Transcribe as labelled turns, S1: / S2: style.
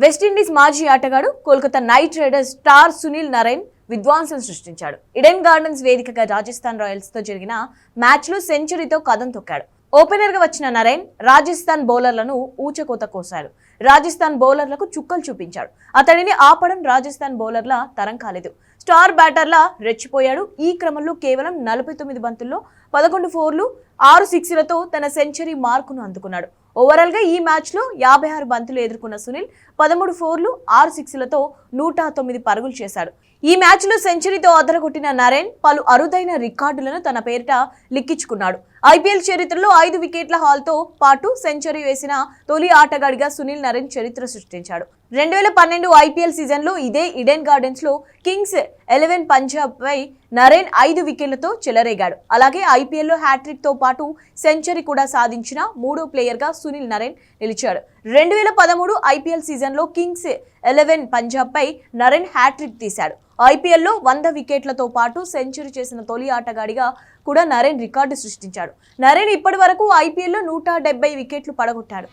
S1: West Indies మాజీ ఆటగాడు Kolkata Knight Riders star Sunil Narine విద్వాంసం సృష్టించాడు. ఇడెన్ గార్డెన్స్ వేదికగా రాజస్థాన్ రాయల్స్తో జరిగిన మ్యాచ్లో సెంచరీతో కథం తొక్కాడు. ఓపెనర్గా వచ్చిన నరైన్ రాజస్థాన్ బౌలర్లను ఊచకోత కోశాడు రాజస్థాన్ బౌలర్లకు చుక్కలు చూపించాడు. అతడిని ఆపడం రాజస్థాన్ బౌలర్ల తరం కాలేదు. స్టార్ బ్యాటర్ల రెచ్చిపోయాడు. ఈ క్రమంలో కేవలం నలభై తొమ్మిది బంతుల్లో పదకొండు ఫోర్లు ఆరు సిక్స్లతో తన సెంచరీ మార్కును అందుకున్నాడు. ఓవరాల్గా ఈ మ్యాచ్లో యాభై ఆరు బంతులు ఎదుర్కొన్న సునీల్ పదమూడు ఫోర్లు ఆరు సిక్స్లతో నూట తొమ్మిది పరుగులు చేశాడు. ఈ మ్యాచ్లో సెంచరీతో అదరగొట్టిన నరేన్ పలు అరుదైన రికార్డులను తన పేరిట లిక్కించుకున్నాడు. ఐపీఎల్ చరిత్రలో ఐదు వికెట్ల హాల్తో పాటు సెంచరీ వేసిన తొలి ఆటగాడిగా సునీల్ నరేన్ చరిత్ర సృష్టించాడు. రెండు వేల పన్నెండు ఐపీఎల్ సీజన్లో ఇదే ఇడెన్ గార్డెన్స్లో కింగ్స్ ఎలెవెన్ పంజాబ్ పై నరేన్ ఐదు వికెట్లతో చెలరేగాడు. అలాగే ఐపీఎల్లో హ్యాట్రిక్తో పాటు సెంచరీ కూడా సాధించిన మూడో ప్లేయర్గా సునీల్ నరేన్ నిలిచాడు. రెండు వేల పదమూడు ఐపీఎల్ సీజన్లో కింగ్స్ ఎలెవెన్ పంజాబ్ పై నరేన్ హ్యాట్రిక్ తీశాడు. ఐపీఎల్లో వంద వికెట్లతో పాటు సెంచరీ చేసిన తొలి ఆటగాడిగా కూడా నరేన్ రికార్డు సృష్టించాడు. నరేన్ ఇప్పటి వరకు ఐపీఎల్లో నూట డెబ్బై వికెట్లు పడగొట్టాడు.